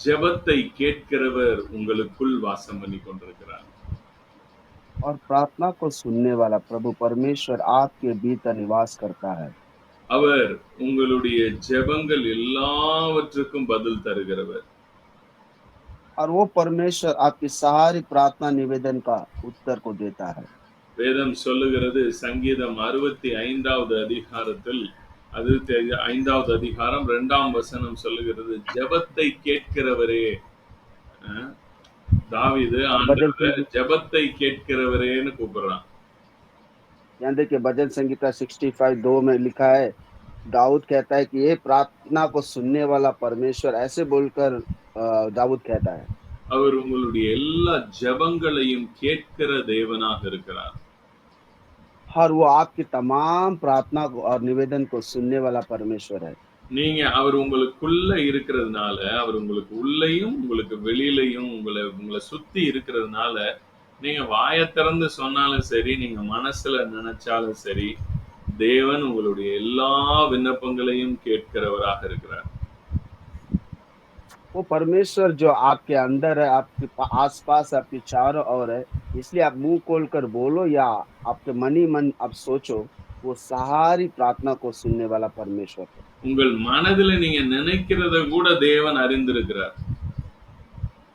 ஜெபத்தை கேட்கிறவர் உங்களுக்குள் வாசம் பண்ணி கொண்டிருக்கிறார் और प्रार्थना को सुनने वाला प्रभु परमेश्वर आपके भीतर निवास करता है அவர் உங்களுடைய ஜெபங்கள் எல்லாவற்றுக்கும் பதில் தருகிறவர் और वो परमेश्वर आपकी सारी प्रार्थना निवेदन का उत्तर को देता है வேதம் சொல்லுகிறது சங்கீதம் அறுபத்தி ஐந்தாவது அதிகாரத்தில் அது தெ- ஐந்தாவது அதிகாரம் இரண்டாம் வசனம் சொல்லுகிறது ஜெபத்தை கேட்கிறவரே அஹ், தாவீது ஆண்டவரை ஜெபத்தை கேட்கிறவரேன்னு கூப்பிடுறான் यहाँ देखिए भजन संगीता 65 दो में लिखा है दाऊद कहता है कि ये प्रार्थना को सुनने वाला परमेश्वर ऐसे बोलकर अ, दाऊद कहता है அவர் உங்களுடைய எல்லா ஜெபங்களையும் கேட்கிற தேவனாக இருக்கிறார் और वो आपकी तमाम प्रार्थना को और निवेदन को सुनने वाला परमेश्वर है நீங்க அவர் உங்களுக்குள்ள இருக்கிறதுனால அவர் உங்களுக்கு உள்ளேயும் உங்களுக்கு வெளியிலையும் உங்களை உங்களை சுத்தி இருக்கிறதுனால நீங்க வாயை திறந்து சொன்னாலும் சரி நீங்க மனசுல நினைச்சாலும் சரி தேவன் உங்களுடைய எல்லா விண்ணப்பங்களையும் கேட்கிறவராக இருக்கிறார் वो परमेश्वर जो आपके अंदर है आपके पा- आसपास आपके चारों ओर है इसलिए आप मुंह खोल कर बोलो या आपके मन ही मन आप सोचो वो सारी प्रार्थना को सुनने वाला परमेश्वर है உங்கள் மனதில் நீங்க நினைக்கிறத கூட தேவன் அறிந்திருக்கிறார்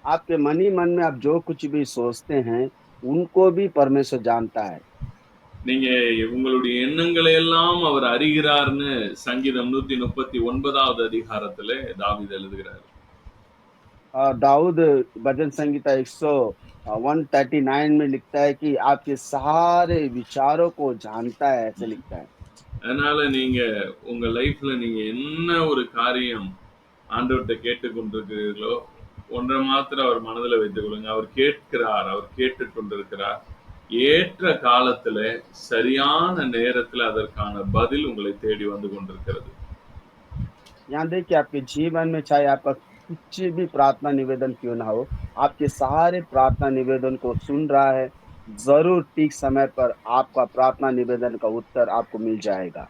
आपके मन ही मन में आप जो कुछ भी सोचते हैं उनको भी परमेश्वर जानता है நீங்க உங்களுடைய எண்ணங்களை எல்லாம் அவர் அறிகிறார்னு சங்கீதம் நூத்தி முப்பத்தி ஒன்பதாவது அதிகாரத்துல தாவீது எழுதுகிறார் और दाऊद भजन संगीता 100 139 में लिखता है कि आपके सारे विचारों को जानता है ऐसे लिखता है அதனால நீங்க உங்க லைஃப்ல நீங்க என்ன ஒரு காரியம் ஆண்டவர்கிட்ட கேட்டுக்கொண்டிருக்கிறீர்களோ ஒன்றை மாத்திரம் அவர் மனதில் வைத்துக் கொள்ளுங்க அவர் கேட்கிறார் அவர் கேட்டுக் கொண்டிருக்கிறார் ஏற்ற காலத்துல சரியான நேரத்துல அதற்கான பதில் உங்களை தேடி வந்து கொண்டிருக்கிறது यहाँ देखिए आपके जीवन में चाहे आपका कुछ भी प्रार्थना निवेदन क्यों ना हो आपके सारे प्रार्थना निवेदन को सुन रहा है जरूर ठीक समय पर आपका प्रार्थना निवेदन का उत्तर आपको मिल जाएगा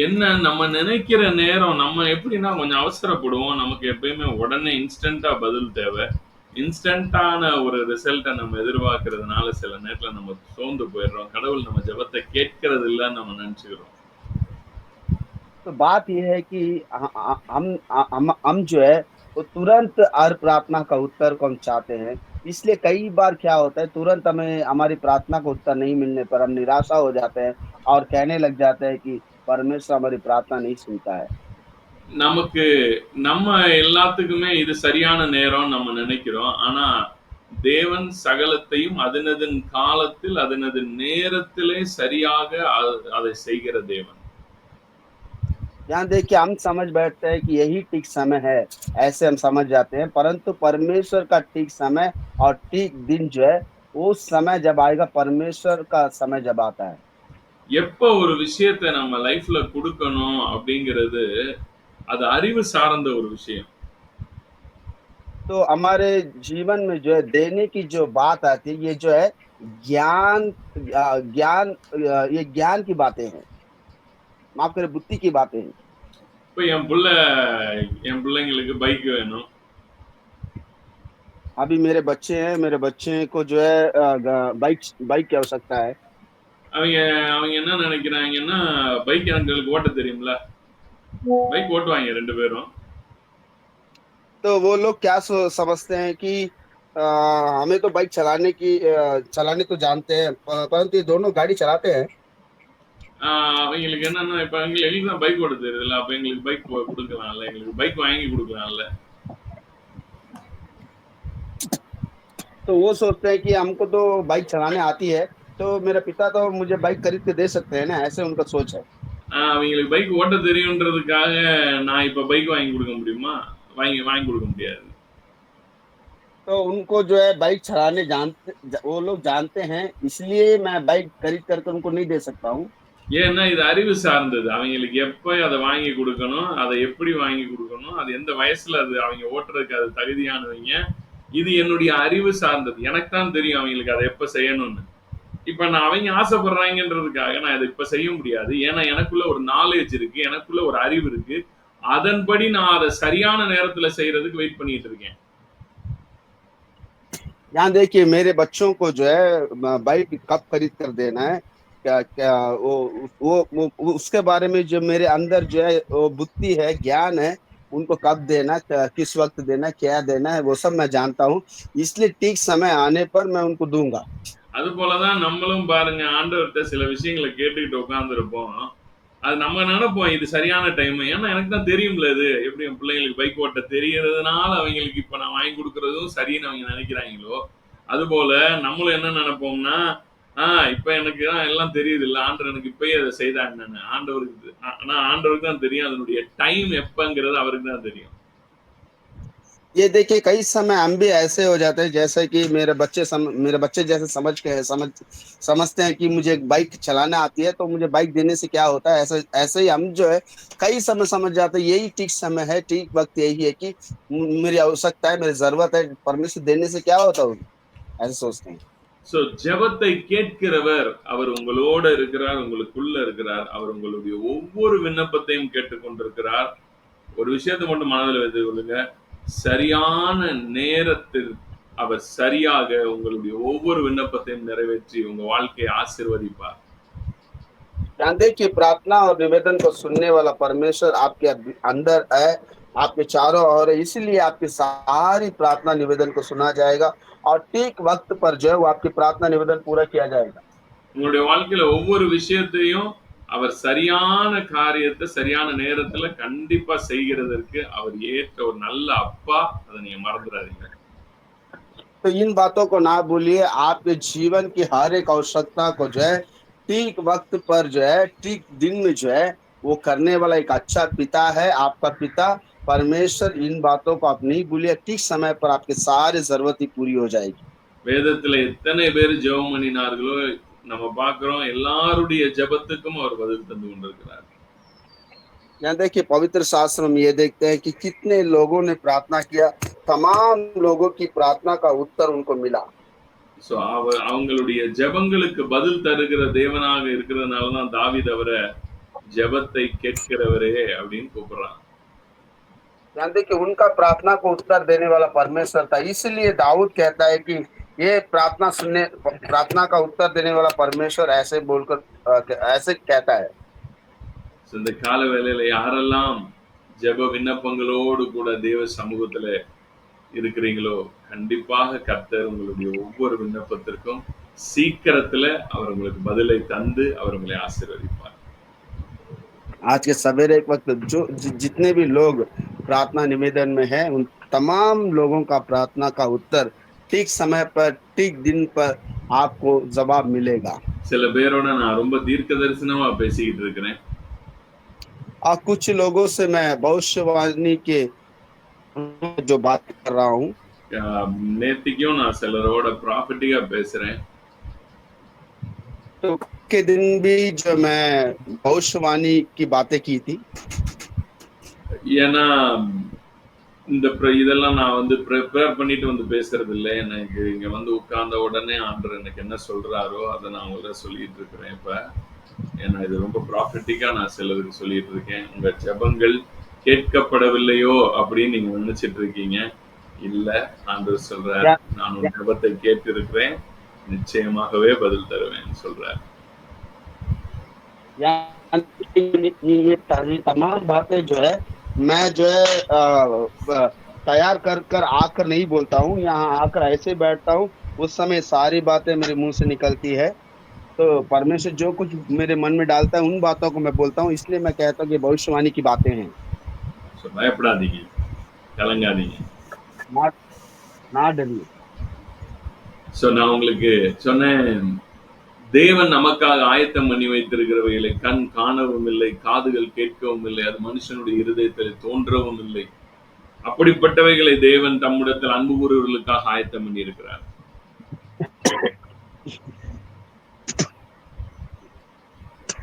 என்ன நம்ம நினைக்கிற நேரம் நம்ம எப்படின்னா கொஞ்சம் அவசரப்படுவோம் நமக்கு எப்பயுமே உடனே இன்ஸ்டன்டா பதில் தேவை இன்ஸ்டன்டான ஒரு ரிசல்ட்டை நம்ம எதிர்பார்க்கறதுனால சில நேரத்துல நம்ம சோர்ந்து போயிடுறோம் கடவுள் நம்ம ஜெபத்தை கேட்கறது இல்லைன்னு நம்ம நினைச்சுக்கிறோம் तो बात यह है कि ह- हम हम हम जो है वो तुरंत हर प्रार्थना का उत्तर को हम चाहते हैं इसलिए कई बार क्या होता है तुरंत हमें हमारी प्रार्थना का उत्तर नहीं मिलने पर हम निराशा हो जाते हैं और कहने लग जाते हैं कि परमेश्वर हमारी प्रार्थना नहीं सुनता है நமக்கு நம்ம எல்லாத்துக்குமே இது சரியான நேரம் நம்ம நினைக்கிறோம் ஆனா தேவன் சகலத்தையும் அதனதன் காலத்தில் அதனதன் நேரத்திலே சரியாக அ- அதை செய்கிற தேவன் यहाँ देखिए हम समझ बैठते हैं कि यही ठीक समय है ऐसे हम समझ जाते हैं परंतु परमेश्वर का ठीक समय और ठीक दिन जो है वो समय जब आएगा परमेश्वर का समय जब आता है எப்ப ஒரு விஷயத்தை நம்ம லைஃப்ல கொடுக்கணும் அப்படிங்கிறது அது அறிவு சார்ந்த ஒரு விஷயம் तो हमारे जीवन में जो है देने की जो बात आती है ये जो है ज्ञान अ, ज्ञान अ, ये ज्ञान की बातें हैं माफ करें बुद्धि की बातें हैं இப்ப என் புள்ள என் பிள்ளைங்களுக்கு பைக் வேணும் अभी मेरे बच्चे हैं मेरे बच्चे को जो है अ, ग- बाइक बाइक की आवश्यकता है அவங்க அவங்க என்ன நினைக்கிறாங்கன்னா பைக் எங்களுக்கு ஓட்ட தெரியும்ல பைக் ஓட்டுவாங்க ரெண்டு பேரும் तो वो लोग क्या सो- समझते हैं कि अ, हमें तो बाइक चलाने की अ, चलाने तो जानते हैं प- परंतु ये दोनों गाड़ी चलाते हैं ஆஹ் அவங்களுக்கு என்னன்னா இப்ப எங்களுக்கு எங்களுக்கு தான் பைக் ஓட்ட தெரியுதுல்ல அப்ப எங்களுக்கு பைக் கொடுக்கலாம்ல எங்களுக்கு பைக் வாங்கி கொடுக்கலாம்ல तो वो सोचते हैं कि हमको तो बाइक चलाने आती है तो मेरे पिता तो मुझे बाइक खरीद के दे सकते हैं ना ऐसे उनका सोच है ஆஹ் அவங்களுக்கு பைக் ஓட்ட தெரியுன்றதுக்காக நான் இப்ப பைக் வாங்கி கொடுக்க முடியுமா வாங்கி வாங்கி கொடுக்க முடியாது तो उनको जो है बाइक चलाने जानते ज वो लोग जानते हैं, इसलिए मैं बाइक खरीद कर के उनको नहीं दे सकता हूँ। ஏன்னா இது அறிவு சார்ந்தது. அவங்களுக்கு எப்ப அத வாங்கி குடுக்கணும், அத எப்படி வாங்கி குடுக்கணும், அது எந்த வயசுல அது அவங்க ஓட்டுறதுக்கு அது தகுதியானவைங்க. இது என்னுடைய அறிவு சார்ந்தது. எனக்கு தான் தெரியும் அவங்களுக்கு அத எப்ப செய்யணும்னு. இப்ப நான் அவங்க ஆசைப்படுறாங்கன்றதுக்காக நான் இத இப்ப செய்ய முடியாது. ஏன்னா எனக்குள்ள ஒரு நாலேட்ஜ் இருக்கு. எனக்குள்ள ஒரு அறிவு இருக்கு. அதன்படி நான் அத சரியான நேரத்துல செய்றதுக்கு வெயிட் பண்ணிட்டு இருக்கேன். यहाँ देखिए मेरे बच्चों को जो है म बाइक कब खरीद कर देना है, क्या क्या वो वो वो वो उसके बारे में जो मेरे अंदर जो है वो बुद्धि है, ज्ञान है, उनको कब देना, क किस वक़्त देना, क्या देना है, वो सब मैं जानता हूँ। इसलिए ठीक समय आने पर मैं उनको दूँगा। அதுபோல தான் நம்மளும் பாருங்க ஆண்டவர்ட்ட சில விஷயங்கள கேட்டுக்கிட்டு உட்கார்ந்திருப்போம். அது நம்ம நெனைப்போம் இது சரியான டைம். ஏன்னா எனக்கு தான் தெரியும்ல இது. எப்படி என் பிள்ளைங்களுக்கு பைக் ஓட்ட தெரியறதுனால அவங்களுக்கு இப்ப நான் வாங்கி குடுக்குறதும் சரின்னு அவங்க நெனைக்கிறாய்ங்களோ, அதுபோல நம்மளும் என்ன நெனைப்போம்னா, ஆ இப்ப எனக்கு தான் எல்லாம் தெரியுதுல்ல. ஆண்டவர் எனக்கு இப்பயே அத செய்தா என்னன்னு. ஆண்டவருக்கு ஆனா ஆண்டவருக்கு தான் தெரியும் அதனுடைய டைம் எப்பங்கிறது அவருக்கு தான் தெரியும். ये देखिए कई समय हम भी ऐसे हो जाते हैं जैसे कि मेरे बच्चे सम मेरे बच्चे जैसे समझ के समझ समझते हैं कि मुझे बाइक चलाना आती है, तो मुझे बाइक देने से क्या होता है, ऐसे ऐसे ही हम जो है कई समय समझ जाते हैं यही ठीक समय है, ठीक वक़्त यही है कि म मेरी आवश्यकता है, मेरी ज़रूरत है, परमिशन देने से क्या होता है? ऐसे सोचते हैं। ஸோ ஜெபத்தை கேட்கிறவர் அவர் உங்களோட இருக்கிறார், உங்களுக்குள்ள இருக்கிறார். அவர் உங்களுடைய ஒவ்வொரு விண்ணப்பத்தையும் கேட்டுக்கொண்டிருக்கிறார். ஒரு விஷயத்த மட்டும் மனதில வைத்துக் கொள்ளுங்க. சரியான நேரத்தில் அவர் சரியாக உங்களுடைய ஒவ்வொரு விண்ணப்பத்தையும் நிறைவேற்றி உங்க வாழ்க்கையை ஆசீர்வதிப்பார். ध्यान दें कि प्रार्थना और निवेदन को सुनने वाला परमेश्वर आपके अ अंदर है, आपके चारों ओर है, इसीलिए आपकी सारी प्रार्थना निवेदन को सुना जाएगा और ठीक वक़्त पर जो है वो आपकी प्रार्थना निवेदन पूरा किया जाएगा। உங்களுடைய வாழ்க்கையில ஒவ்வொரு விஷயத்தையும் அவர் சரியான காரியத்த சரியான நேரத்துல கண்டிப்பா செய்கிறதற்கு அவர் ஏற்ற ஒரு நல்ல அப்பா. அத நீங்க மறந்துறாதீங்க. तो इन बातों को ना भूलिए, आपके जीवन की हर एक आवश्यकता को जो है ठीक वक़्त पर जो है, ठीक दिन में जो है वो करने वाला एक अच्छा पिता है, आपका पिता परमेश्वर इन बातों को आप नहीं भूलिए, ठीक समय पर आपकी सारी ज़रूरतें पूरी हो जाएगी। வேதத்துல எத்தனை பேர் ஜெபம் பண்ணினார்களோ, நம்ம பார்க்கிறோம் எல்லாருடைய ஜெபத்துக்கும் அவர் பதில் தந்து கொண்டிருக்கிறார். यहाँ देखिए पवित्र शास्त्र में ये देखते हैं कि कितने लोगों ने प्रार्थना किया, तमाम लोगों की प्रार्थना का उत्तर उनको मिला। ஸோ அவ அவங்களுடைய ஜெபங்களுக்கு பதில் தருகிற தேவனாக இருக்கிறதுனால தான் தாவீது அவர ஜெபத்தை கேட்கிறவரே அப்படின்னு கூப்பிடுறான். ध्यान देखिए उनका प्रार्थना को उत्तर देने वाला परमेश्वर था, इसलिए दाऊद कहता है कि ये प्रार्थना सुनने प्रार्थना का उत्तर देने वाला परमेश्वर ऐसे बोलकर अ, ऐसे कहता है। ஸோ இந்த கால வேளையில யாரெல்லாம் ஜெப விண்ணப்பங்களோடு கூட தேவ சமூகத்துல இருக்கிறீங்களோ, கண்டிப்பாக கர்த்தர் உங்களுடைய ஒவ்வொரு விண்ணப்பத்திற்கும் சீக்கிரத்துல அவர் உங்களுக்கு பதிலை தந்து அவர் உங்களை ஆசீர்வதிப்பார். आज के सवेरे के वक़्त जो जि जितने भी लोग प्रार्थना निवेदन में हैं, उन तमाम लोगों का प्रार्थना का उत्तर ठीक समय पर, ठीक दिन पर आपको जवाब मिलेगा। சில பேரோட நான் ரொம்ப தீர்க்க தரிசனமா பேசிக்கிட்டு இருக்கிறேன். और कुछ लोगों से मैं भविष्यवाणी के जो बात कर रहा हूँ, அஹ் நேத்திக்கும் நான் சிலரோட ப்ராஃபிட்டிக்கா பேசுறேன். तो के दिन भी जो मैं भविष्यवाणी की बातें की थी। ஏன்னா இந்த ப்ர- இதெல்லாம் நான் வந்து ப்ரிப்பேர் பண்ணிட்டு வந்து பேசுறது இல்லை எனக்கு இங்க வந்து உட்கார்ந்த உடனே ஆண்டவர் எனக்கு என்ன சொல்றாரோ அதை நான் உங்கள்கிட்ட சொல்லிட்டு இருக்கிறேன் இப்ப ஏன்னா இது ரொம்ப ப்ராஃபிட்டிக்கா நான் சிலருக்கு சொல்லிட்டு இருக்கேன் உங்க ஜெபங்கள் கேட்கப்படவில்லையோ அப்படின்னு நீங்க நினைச்சிட்டு இருக்கீங்க இல்ல ஆண்டவர் சொல்றார் நான் உன் ஜெபத்தை கேட்டு இருக்கிறேன் நிச்சயமாகவே பதில் தருவேன் சொல்றார் यहाँ ये ये ये तमाम बातें जो है मैं जो है अ, अ, तैयार कर कर आकर नहीं बोलता हूँ यहाँ आकर ऐसे बैठता हूँ उस समय सारी बातें मेरे मुंह से निकलती है तो परमेश्वर जो कुछ मेरे मन में डालता है उन बातों को मैं बोलता हूँ इसलिए मैं कहता हूँ कि भविष्यवाणी की बातें हैं So, பயப்படாதீங்க கலங்காதீங்க ना ना डरिए ஸோ நான் உங்களுக்கு சொன்னேன் தேவன் நமக்காக ஆயத்தம் பண்ணி வைத்திருக்கிறவைகளை கண் காணவும் இல்லை காதுகள் கேட்கவும் இல்லை அது மனுஷனுடைய இருதயத்தில் தோன்றவும் இல்லை அப்படிப்பட்டவைகளை தேவன் தம்மிடத்தில் அன்பு கூறுவர்களுக்காக ஆயத்தம் பண்ணி இருக்கிறார்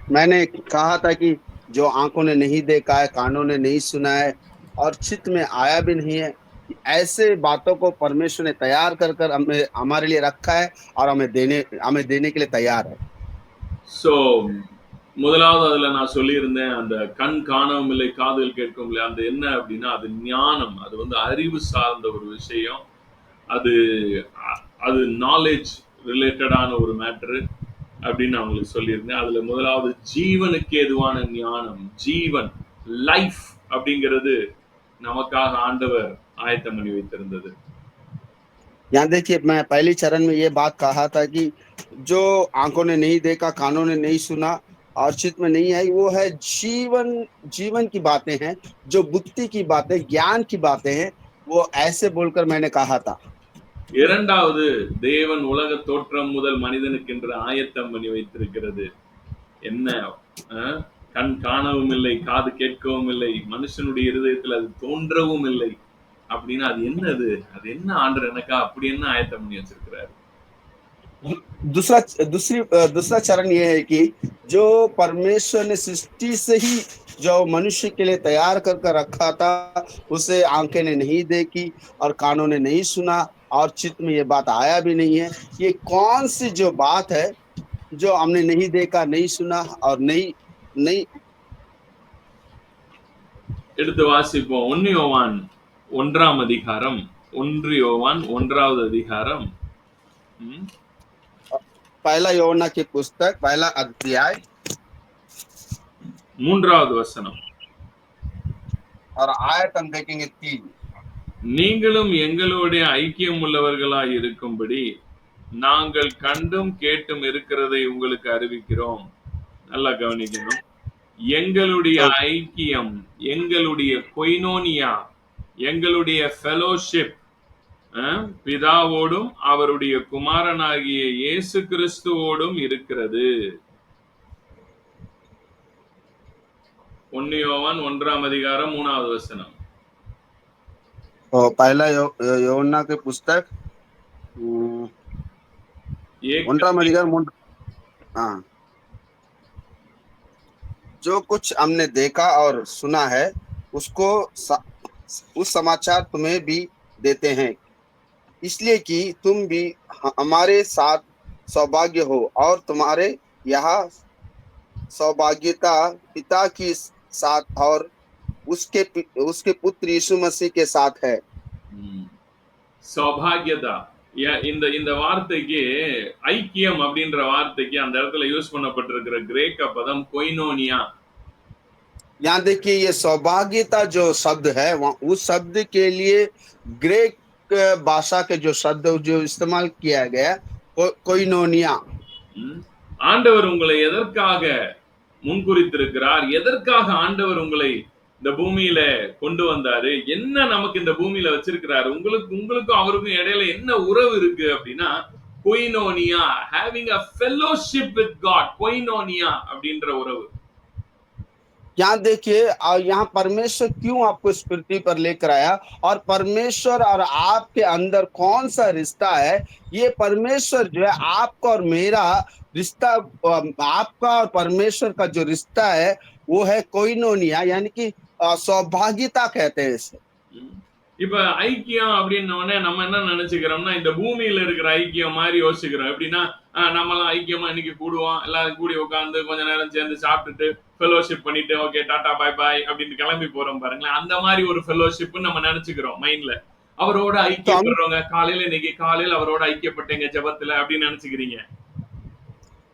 मैंने कहा था कि जो आंखों ने नहीं देखा है कानों ने नहीं सुना है और चित्त में आया भी नहीं है कि ऐसे बातों को परमेश्वर ने तैयार कर कर हमें हमारे लिए रखा है और हमें देने हमें देने के लिए तैयार है சோ முதலாவது அதுல நான் சொல்லியிருந்தேன் அந்த கண் காணவும் இல்லை காதுகள் கேட்கவும் இல்லை அந்த என்ன அப்படின்னா அது ஞானம் அது வந்து அறிவு சார்ந்த ஒரு விஷயம் அது அ- அது நாலேஜ் ரிலேட்டடான ஒரு மேட்ரு அப்படின்னு நான் உங்களுக்கு சொல்லியிருந்தேன் அதுல முதலாவது ஜீவனுக்கு ஏதுவான ஞானம் ஜீவன் லைஃப் அப்படிங்கிறது நமக்காக ஆண்டவர் ஆயத்தம் பண்ணி வைத்திருந்தது यहाँ देखिए मैं पहली चरण में ये बात कहा था कि जो आंखों ने नहीं देखा कानों ने नहीं सुना और चित्त में नहीं आई वो है जीवन जीवन की बातें हैं जो बुद्धि की बातें ज्ञान की बातें हैं वो ऐसे बोलकर मैंने कहा था இரண்டாவது தேவன் உலக தோற்றம் முதல் மனிதனுக்கென்று ஆயத்தம் பண்ணி வைத்திருக்கிறது என்ன அஹ், கண் காணவும் இல்லை காது கேட்கவும் இல்லை மனுஷனுடைய இருதயத்தில் அது தோன்றவும் இல்லை அப்படின்னா அது என்னது அது என்ன ஆண்டர் எனக்கா அப்படி என்ன ஆயத்தம் பண்ணி வச்சிருக்கிறாரு दूसरा दूसरी दूसरा चरण ये है कि जो परमेश्वर ने सृष्टि से ही जो मनुष्य के लिए तैयार कर कर रखा था उसे आंखें ने नहीं देखी और कानों ने नहीं सुना और चित्त में ये बात आया भी नहीं है ये कौन सी जो बात है जो हमने नहीं देखा नहीं सुना और नहीं नहीं எடுத்து வாசிப்போம் ஒன்னு யோவான் ஒன்றாம் அதிகாரம் ஒன்று யோவான் ஒன்றாவது அதிகாரம் ம், पहला यौना की पुस्तक पहला अध्याय மூன்றாவது வசனம் और आयत हम देखेंगे तीन நீங்களும் எங்களோட ஐக்கியம் உள்ளவர்களாய் இருக்கும்படி நாங்கள் கண்டும் கேட்டும் இருக்கிறதை உங்களுக்கு அறிவிக்கிறோம் நல்லா கவனிக்கணும் எங்களுடைய ஐக்கியம் எங்களுடைய கொய்னோனியா எங்களுடைய ஃபெலோஷிப் பிதாவோடும் அவருடைய குமாரனாகிய இயேசு கிறிஸ்துவோடும் இருக்கிறது ஒன்னியோவான் ஒன்றாம் அதிகாரம் மூணாவது வசனம் और पहला यौ, यौना की पुस्तक हम्म, ஏக- ஒன்றாம் அதிகாரம் மூன்று हाँ जो कुछ हमने देखा और सुना है उसको सा, उस समाचार तुम्हें भी देते हैं इसलिए कि तुम भी ह- हमारे साथ सौभाग्य हो और तुम्हारे यहाँ सौभाग्यता पिता की साथ और उसके पि- उसके पुत्र यीशु मसीह के साथ है ம். சௌபாகியதா ஏ- இந்த இந்த வார்த்தைக்கு ஐக்கியம் அப்படின்ற வார்த்தைக்கு அந்த இடத்துல யூஸ் பண்ணப்பட்டிருக்கிற கிரேக்க பதம் கொய்னோனியா यहाँ देखिए ये सौभाग्यता जो शब्द है वहाँ उस शब्द के लिए ग्रेक भाषा के जो शब्द जो इस्तेमाल किया गया को, कोइनोनिया ம். ஆண்டவர் உங்களை எதற்காக முன்குறித்திருக்கிறார் எதற்காக ஆண்டவர் உங்களை இந்த பூமியில கொண்டு வந்தாரு என்ன நமக்கு இந்த பூமியில வச்சிருக்கிறாரு உங்களுக்கு உங்களுக்கும் அவருக்கும் இடையில என்ன உறவு இருக்கு அப்படின்னா கொய்னோனியா having a fellowship with God கொய்னோனியா அப்படின்ற உறவு यहाँ देखिए यहाँ परमेश्वर क्यों आपको इस पृथ्वी पर लेकर आया? और परमेश्वर और आपके अंदर कौन सा रिश्ता है? ये परमेश्वर जो है आपका और मेरा रिश्ता आपका और परमेश्वर का जो रिश्ता है, वो है कोइनोनिया, यानी कि सौभाग्यता कहते हैं इसे। ம். இப்ப ஐக்கியம் அப்படின்ன உடனே நம்ம என்ன நினைச்சுக்கிறோம்னா இந்த பூமியில இருக்கிற ஐக்கியம் மாதிரி யோசிக்கிறோம் எப்படின்னா ஆஹ், நம்மலாம் ஐக்கியமா இன்னைக்கு கூடுவோம். எல்லாரும் கூடி உட்காந்து கொஞ்ச நேரம் சேர்ந்து சாப்பிட்டுட்டு ஃபெலோஷிப் பண்ணிட்டு ஓகே டாடா பாய் பாய் அப்படின்னு கிளம்பி போறோம் பாருங்களேன். அந்த மாதிரி ஒரு ஃபெலோஷிப் நம்ம நினைச்சுக்கிறோம் மைண்ட்ல அவரோட ஐக்கியப்படுறவங்க காலையில இன்னைக்கு காலையில அவரோட ஐக்கியப்பட்டேங்க ஜெபத்துல அப்படின்னு நினைச்சுக்கிறீங்க.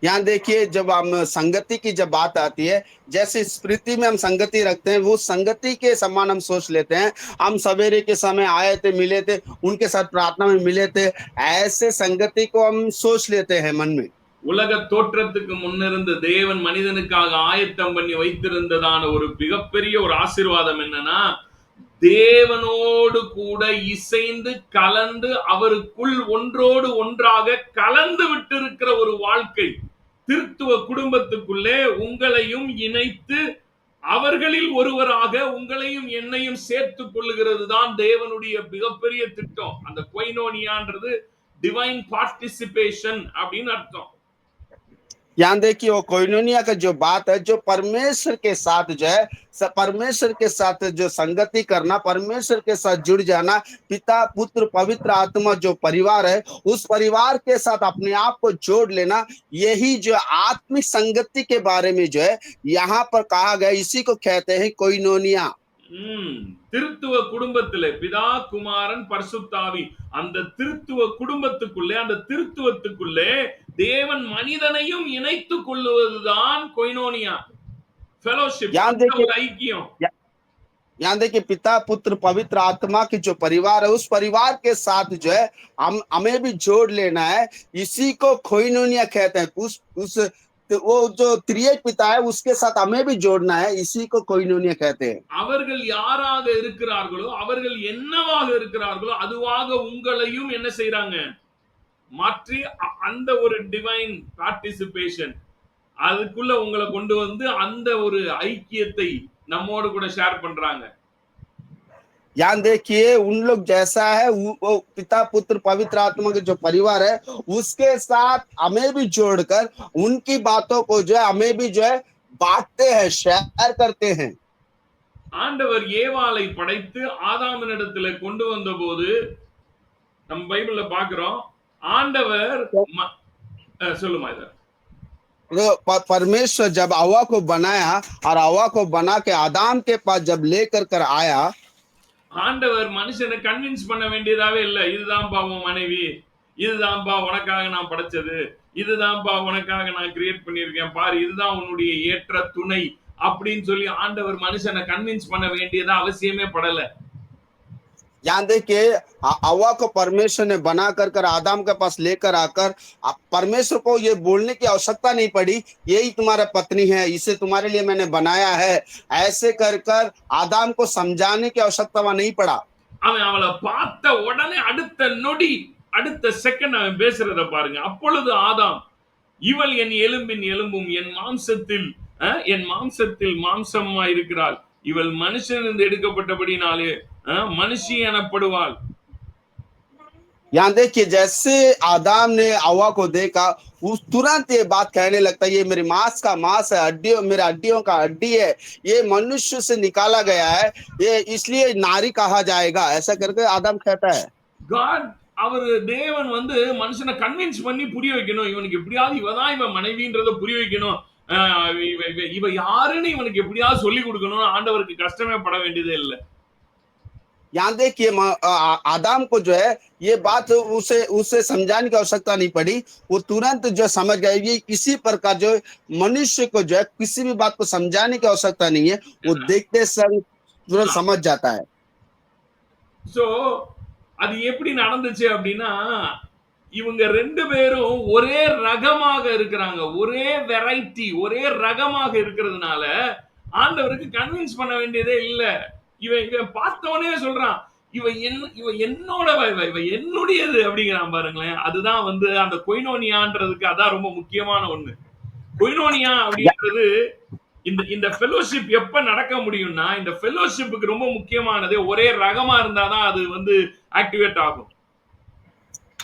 यहाँ देखिए जब हम संगति की जब बात आती है जैसे स्मृति में हम संगति रखते हैं वो संगति के समान हम सोच लेते हैं हम सवेरे के समय आए थे मिले थे उनके साथ प्रार्थना में मिले थे ऐसे संगति को हम सोच लेते हैं मन में உலக தோற்றத்துக்கு முன்னிருந்த தேவன் மனிதனுக்காக ஆயத்தம் பண்ணி வைத்திருந்ததான ஒரு மிகப்பெரிய ஒரு ஆசீர்வாதம் என்னன்னா தேவனோடு கூட இசைந்து கலந்து அவருக்குள் ஒன்றோடு ஒன்றாக கலந்து விட்டிருக்கிற ஒரு வாழ்க்கை திருத்துவ குடும்பத்துக்குள்ளே உங்களையும் இணைத்து அவர்களில் ஒருவராக உங்களையும் என்னையும் சேர்த்துக் கொள்ளுகிறது தான் தேவனுடைய மிகப்பெரிய திட்டம். அந்த கொய்னோனியான்றது டிவைன் பார்ட்டிசிபேஷன் அப்படின்னு அர்த்தம். यहाँ देखिए, वो कोइनोनिया का जो बात है, जो परमेश्वर के साथ जो है परमेश्वर के साथ जो संगति करना, परमेश्वर के साथ जुड़ जाना, पिता, पुत्र, पवित्र आत्मा जो परिवार है, उस परिवार के साथ अपने आप को जोड़ लेना, यही जो आत्मिक संगति के बारे में जो है, यहाँ पर कहा गया, इसी को कहते हैं कोइनोनिया। திருத்துவ குடும்பத்திலே பிதா குமாரன் பரிசுத்தாவி அந்த திருத்துவ குடும்பத்துக்குள்ளே அந்த திருத்துவத்துக்குள்ளே தேவன் மனிதனையும் இணைத்துக் கொள்ளுவதுதான் கொய்னோனியா ஃபெலோஷிப் யார் देखिए- ஐக்கியம் यहाँ देखिए पिता पुत्र पवित्र आत्मा की जो परिवार है उस परिवार के साथ जो है हम हमें भी जोड़ लेना है इसी को खोइनोनिया कहते हैं उस उस तो वो जो त्रिएक पिता है उसके साथ हमें भी जोड़ना है इसी को कोइनोनिया कहते हैं அவர்கள் யாராக இருக்கிறார்களோ அவர்கள் என்னவாக இருக்கிறார்களோ அதுவாக உங்களையும் என்ன செய்றாங்க மாற்றி அ- அந்த ஒரு டிவைன் பார்ட்டிசிபேஷன் அதுக்குள்ள உங்களை கொண்டு வந்து அந்த ஒரு ஐக்கியத்தை நம்மோடு கூட ஷேர் பண்றாங்க यहाँ देखिए उन लोग जैसा है वो वो पिता पुत्र पवित्र आत्मा के जो परिवार है उसके साथ हमें भी जोड़कर उनकी बातों को जो है हमें भी जो है बांटते हैं शेयर करते हैं ஆண்டவர் ஏவாளை படைத்து ஆதாமினிடத்துல கொண்டு வந்தபோது நம்ம பைபிள்ல பாக்குறோம் ஆண்டவர் ம- அஹ் சொல்லுமா இத तो प- परमेश्वर जब हवा को बनाया और हवा को बना के आदाम के पास जब लेकर कर आया ஆண்டவர் மனுஷனை கன்வின்ஸ் பண்ண வேண்டியதாவே இல்ல. இதுதான்ப்பா உன் மனைவி. இதுதான்ப்பா உனக்காக நான் படைச்சது. இதுதான்ப்பா உனக்காக நான் கிரியேட் பண்ணியிருக்கேன். பாரு இதுதான் உன்னுடைய ஏற்ற துணை அப்படின்னு சொல்லி ஆண்டவர் மனுஷனை கன்வின்ஸ் பண்ண வேண்டியதா அவசியமே படல. यहाँ देखिए ह- हवा को परमेश्वर ने बना कर कर आदाम के पास लेकर आकर अ- परमेश्वर को ये बोलने की आवश्यकता नहीं पड़ी यही तुम्हारा पत्नी है इसे तुम्हारे लिए मैंने बनाया है ऐसे कर कर आदाम को समझाने की आवश्यकता वहां नहीं पड़ा அவன் அவளை பார்த்த உடனே அடுத்த நொடி அடுத்த செகண்ட் அவன் பேசுறத பாருங்க அப்பொழுது ஆதாம் இவள் என் எலும்பின் எலும்பும் என் மாம்சத்தில் அஹ், என் மாம்சத்தில் மாம்சமா இருக்கிறாள் இவள் மனுஷனிருந்து எடுக்கப்பட்டபடினாலே அஹ், மனுஷி எனப்படுவாள் यहाँ देखिए जैसे आदाम ने हवा को देखा उस तुरंत ये बात कहने लगता है ये मेरे मांस का मांस है हड्डियों मेरे हड्डियों का हड्डी है ये मनुष्य से निकाला गया है ये इसलिए नारी कहा जाएगा ऐसा करके आदम कहता है காட் அவர் தேவன் வந்து மனுஷனை கன்வின்ஸ் பண்ணி புரிய வைக்கணும் இவனுக்கு எப்படியாவது இவதான் இவன் மனைவின்றத புரிய வைக்கணும் அஹ், இவ- இவ- இவ யாருன்னு இவனுக்கு எப்படியாவது சொல்லி கொடுக்கணும் ஆண்டவருக்கு கஷ்டமே பட வேண்டியதே இல்லை यहाँ देखिए म- आ- आ- आदाम को जो है ये बात उसे उसे समझाने की आवश्यकता नहीं पड़ी वो तुरंत जो समझ गए ये इसी प्रकार जो मनुष्य को जो है किसी भी बात को समझाने की आवश्यकता नहीं है वो देखते संग तुरंत समझ जाता है சோ அது எப்படி நடந்துச்சு அப்படின்னா இவங்க ரெண்டு பேரும் ஒரே ரகமாக இருக்கிறாங்க ஒரே வெரைட்டி ஒரே ரகமாக இருக்கிறதுனால ஆண்டவருக்கு கன்வின்ஸ் பண்ண வேண்டியதே இல்ல இவன் இவன் பார்த்தவனே சொல்றான் இவ என் இவ என்னோட இவ இவ என்னுடையது அப்படிங்கிறான் பாருங்களேன் அதுதான் வந்து அந்த கொய்னோனியான்றதுக்கு அதான் ரொம்ப முக்கியமான ஒண்ணு கொய்னோனியா அப்படின்றது இந்த இந்த ஃபெலோஷிப் எப்ப நடக்க முடியும்னா இந்த ஃபெலோஷிப்புக்கு ரொம்ப முக்கியமானது ஒரே ரகமா இருந்தாதான் அது வந்து ஆக்டிவேட் ஆகும்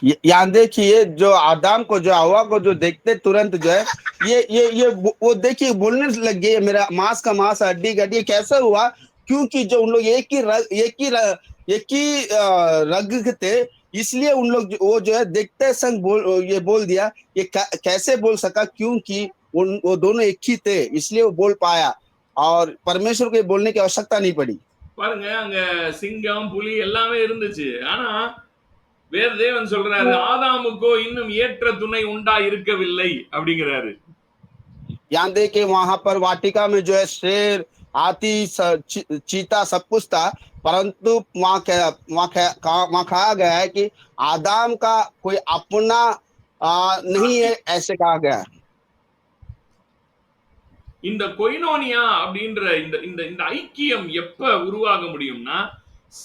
ये- यहाँ देखिए जो आदाम को जो हवा को जो देखते तुरंत जो है ये ये ये वो- वो देखिए बोलने लग गए मेरा मांस का मांस हड्डी गड्डी कैसे हुआ क्योंकि जो उन लोग एक ही रग एक ही र- एक ही अ, रग के थे इसलिए उन लोग जो- वो जो है देखते संग बोल ये बोल दिया ये कै- कैसे बोल सका क्योंकि उन वो दोनों एक ही थे इसलिए वो बोल पाया और परमेश्वर को ये बोलने की आवश्यकता नहीं पड़ी பாருங்க அங்க சிங்கம் புலி எல்லாமே இருந்துச்சு ஆனா வேற தேவன் சொல்றாரு ஆதாமுக்கோ இன்னும் ஏற்ற துணை உண்டா இருக்கவில்லை அப்படிங்கிறாரு यहाँ देखिए वहां पर वाटिका में जो है शेर हाथी स- ची- चीता सब कुछ था परंतु वहाँ क्या वहाँ क्या- कहा- वहाँ कहा गया है कि आदाम का कोई अपना आ, नहीं है ऐसे कहा गया है இந்த கொய்னோனியா அப்படின்ற இந்த இந்த இந்த ஐக்கியம் எப்ப உருவாக முடியும்னா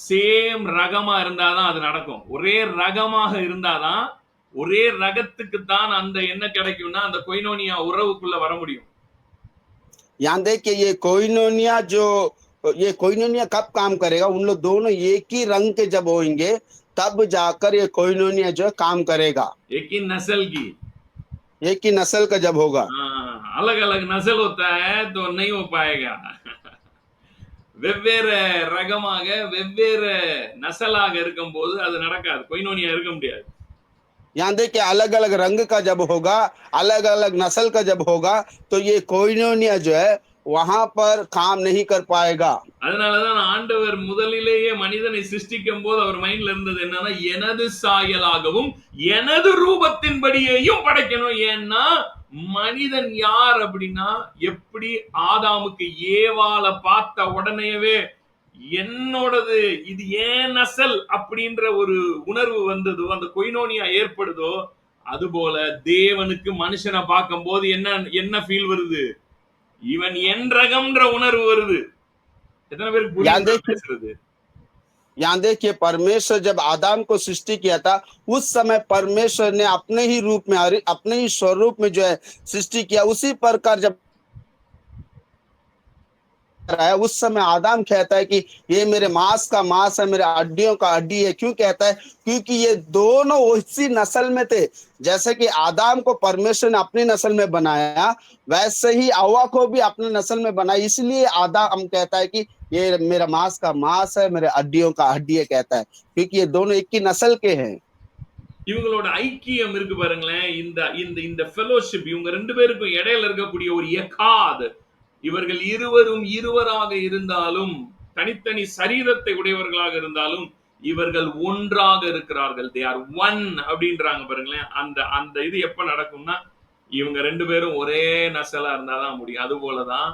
சேம் ரகமா இருந்தாதான் அது நடக்கும் ஒரே ரகமாக இருந்தாதான் ஒரே ரகத்துக்கு தான் அந்த என்ன கிடைக்கும்னா அந்த கொய்னோனியா உறவுக்குள்ள வர முடியும் यहाँ देखिए ये कोइनोनिया जो ये कोइनोनिया कब काम करेगा उन लोग दोनों एक ही रंग के जब होंगे तब जाकर ये कोइनोनिया जो है काम करेगा एक ही नस्ल की एक ही नस्ल का जब होगा अलग अलग नस्ल होता है तो नहीं हो पाएगा வெவ்வேறு ரகமாக வெவ்வேறு நசலாக இருக்கும்போது அது நடக்காது கொய்னோனியா இருக்க முடியாது यहाँ देखिए अलग अलग रंग का जब होगा अलग अलग नस्ल का जब होगा तो ये कोइनोनिया जो है वहां पर काम नहीं कर पाएगा அதனாலதான் ஆண்டவர் முதலிலேயே மனிதனை சிருஷ்டிக்கும் போது அவர் மைண்ட்ல இருந்தது என்னன்னா எனது சாயலாகவும் எனது ரூபத்தின்படியேயும் படைக்கணும் ஏன்னா மனிதன் யார் அப்படின்னா எப்படி ஆதாமுக்கு ஏவால பார்த்த உடனேவே என்னோடது இது ஏன் நசல் அப்படின்ற ஒரு உணர்வு வந்ததோ அந்த கொய்னோனியா ஏற்படுதோ அதுபோல தேவனுக்கு மனுஷனை பார்க்கும் போது என்ன என்ன ஃபீல் வருது இவன் என் ரகம்ன்ற உணர்வு வருது எத்தனை பேருக்கு யான் புரியுது தேக்கு- பேசுறது यहाँ देखिए परमेश्वर जब आदाम को सृष्टि किया था उस समय परमेश्वर ने अपने ही रूप में और अपने ही स्वरूप में जो है सृष्टि किया उसी प्रकार जब रहा है उस समय आदाम कहता है कि ये मेरे मांस का मांस है मेरे हड्डियों का हड्डी है क्यों कहता है क्योंकि ये दोनों उसी नस्ल में थे जैसे कि आदाम को परमेश्वर ने अपनी नस्ल में बनाया वैसे ही अव्वा को भी अपने नस्ल में बनाया इसलिए आदाम कहता है कि ये मेरा मांस का मांस है मेरे हड्डियों का हड्डी है कहता है क्योंकि ये दोनों एक ही नस्ल के हैं இவங்களோட ஐக்கியம் இருக்கு பாருங்களேன் இந்த இந்த இந்த ஃபெலோஷிப் இவங்க ரெண்டு பேருக்கும் இடையில இருக்கக்கூடிய ஒரு எக்காது இவர்கள் இருவரும் இருவராக இருந்தாலும் தனித்தனி சரீரத்தை உடையவர்களாக இருந்தாலும் இவர்கள் ஒன்றாக இருக்கிறார்கள். தே ஆர் ஒன் அப்படின்றாங்க பாருங்களேன். அந்த அந்த இது எப்ப நடக்கும்னா இவங்க ரெண்டு பேரும் ஒரே நசலா இருந்தாதான் முடியும். அது போலதான்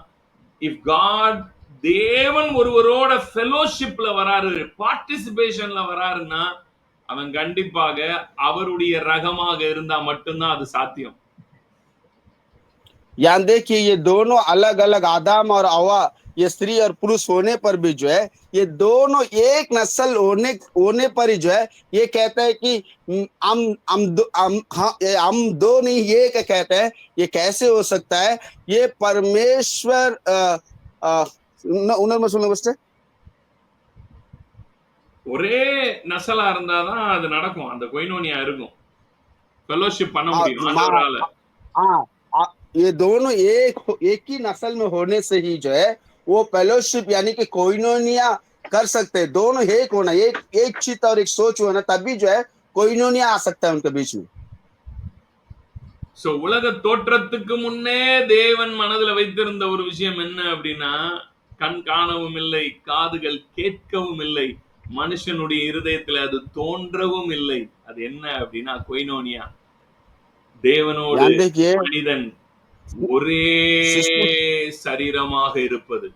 இஃப் காட் தேவன் ஒருவரோட ஃபெலோஷிப்ல வராரு பார்ட்டிசிபேஷன்ல வராருன்னா அவன் கண்டிப்பாக அவருடைய ரகமாக இருந்தா மட்டும்தான் அது சாத்தியம். यहाँ देखिए ये दोनों अलग अलग आदाम और अवा ये स्त्री और पुरुष होने पर भी जो है ये दोनों एक नस्ल होने होने पर ही जो है ये कहता है कि "हम्म, हम हम दो हम हाँ, ये हम दो नहीं ये क्या कहते हैं ये कैसे हो सकता है ये परमेश्वर अ, अ, उन- उन्होंने सुनो बस ஒரே நசலா இருந்தாதான் அது நடக்கும் அந்த கொய்னோனியா இருக்கும் ஃபெலோஷிப் பண்ண हाँ, முடியும் मा- ஆண்டவரால हाँ आ- ये दोनों एक एक ही नस्ल में होने से ही जो है वो फेलोशिप यानी कि कोइनोनिया कर सकते हैं दोनों एक होना एक एक चित्त और एक सोच होना तभी जो है कोइनोनिया आ सकता है उनके बीच में சோ உலக தோற்றத்துக்கு முன்னே தேவன் மனதுல வைத்திருந்த ஒரு விஷயம் என்ன அப்படின்னா கண் காணவும் இல்லை காதுகள் கேட்கவும் இல்லை மனுஷனுடைய இருதயத்துல அது தோன்றவும் இல்லை அது என்ன அப்படின்னா கொய்னோனியா தேவனோடு ध्यान देखिए மனிதன் ஒரே சரீரமாக இருப்பது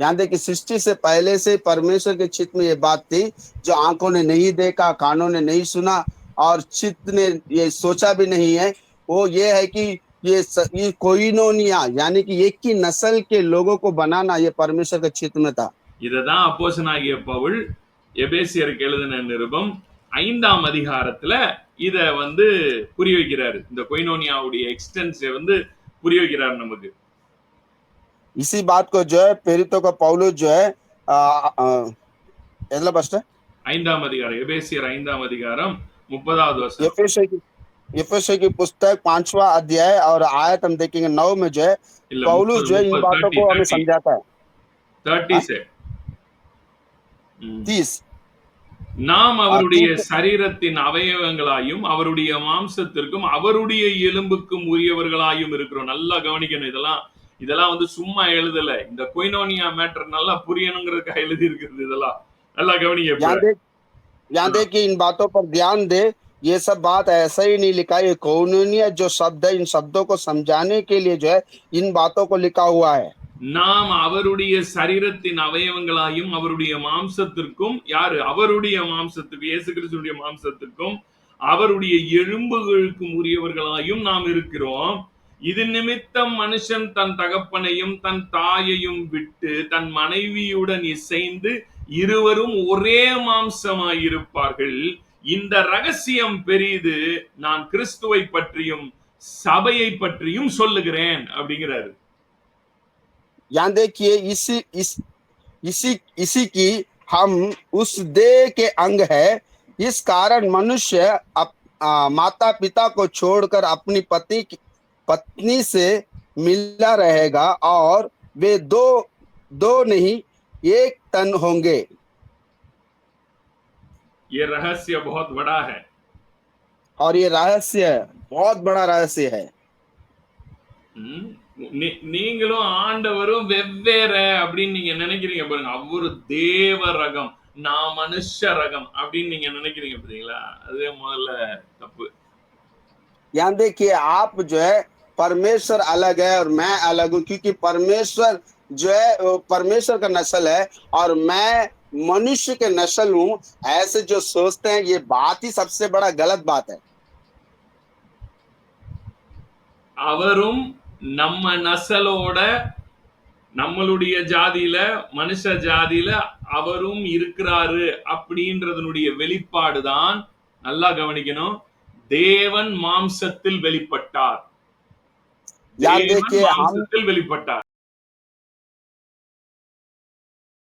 ध्यान देखिए सृष्टि से पहले से परमेश्वर के चित्त में ये बात थी जो आंखों ने नहीं देखा कानों ने नहीं सुना और चित्त ने ये सोचा भी नहीं है वो ये है कि ये स- ये कोइनोनिया यानी कि एक ही नस्ल के लोगों को बनाना ये परमेश्वर के चित्त में था இததான் அப்போசனாகிய பவுல் எபேசியருக்கு எழுதின நிருபம் ஐந்தாம் அதிகாரத்துல இத வந்து புரிய வைக்கிறாரு இந்த கொய்னோனியாவுடைய எக்ஸ்டென்ஸை வந்து புரிய வைக்கிறாரு நமக்கு इसी बात को जो है प्रेरितों का पौलुस जो है आ, आ, एदला फर्स्ट है ஐந்தாம் அதிகாரம் எபேசியர் ஐந்தாம் அதிகாரம் முப்பதாவது வருஷம் एफेसो की एफेसो की पुस्तक पांचवा अध्याय और आयत हम देखेंगे नौ में जो है இல்ல पौलुस जो है इन बातों को हमें समझाता है தேர்ட்டி से ம். तीस நாம் அவருடைய சரீரத்தின் அவயவங்களாயும் அவருடைய மாம்சத்திற்கும் அவருடைய எலும்புக்கும் உரியவர்களாயும் இருக்கிறோம் நல்லா கவனிக்கணும் இதெல்லாம் இதெல்லாம் வந்து சும்மா எழுதல இந்த கொய்னோனியா மேட்டர் நல்லா புரியணுங்கிறதுக்காக எழுதி இருக்கிறது இதெல்லாம் நல்லா கவனிங்க இப்ப. यहाँ देख यहाँ देखिए इन बातों पर ध्यान दे ये सब बात ऐसा ही नहीं लिखा है कौनूनिया जो शब्द है इन शब्दों को समझाने के लिए जो है इन बातों को लिखा हुआ है நாம் அவருடைய சரீரத்தின் அவயவங்களாயும் அவருடைய மாம்சத்திற்கும் யாரு? அவருடைய மாம்சத்துக்கும் இயேசு கிறிஸ்துடைய மாம்சத்திற்கும் அவருடைய எலும்புகளுக்கும் உரியவர்களாயும் நாம் இருக்கிறோம். இது நிமித்தம் மனுஷன் தன் தகப்பனையும் தன் தாயையும் விட்டு தன் மனைவியுடன் இசைந்து இருவரும் ஒரே மாம்சமாயிருப்பார்கள். இந்த ரகசியம் பெரிது. நான் கிறிஸ்துவை பற்றியும் சபையை பற்றியும் சொல்லுகிறேன் அப்படிங்கிறாரு. यहाँ देखिए इसी इस इसी इसी की हम उस देह के अंग है। इस कारण मनुष्य अप, आ, माता पिता को छोड़कर अपनी पति पत्नी से मिला रहेगा और वे दो दो नहीं एक तन होंगे। ये रहस्य बहुत बड़ा है। और ये रहस्य बहुत बड़ा रहस्य है। ம்? நீ- நீங்களும் ஆண்டவரும் வெவ்வேற அப்படின்னு நீங்க நினைக்கிறீங்க பாருங்க அவரு தேவ ரகம் நான் மனுஷ ரகம் அப்படின்னு நீங்க நினைக்கிறீங்க பாத்தீங்களா அது முதல்ல தப்பு यहाँ देखिए आप जो है परमेश्वर अलग है और मैं अलग हूँ क्योंकि परमेश्वर जो है वो परमेश्वर का नस्ल है और मैं मनुष्य के नस्ल हूँ ऐसे जो सोचते हैं ये बात ही सबसे बड़ा गलत बात है அவரும் நம்ம நசலோட நம்மளுடைய ஜாதியில மனுஷ ஜாதியில அவரும் இருக்கிறாரு அப்படின்றதனுடைய வெளிப்பாடு தான் நல்லா கவனிக்கணும். தேவன் மாம்சத்தில் வெளிப்பட்டார். மாம்சத்தில் வெளிப்பட்டார்.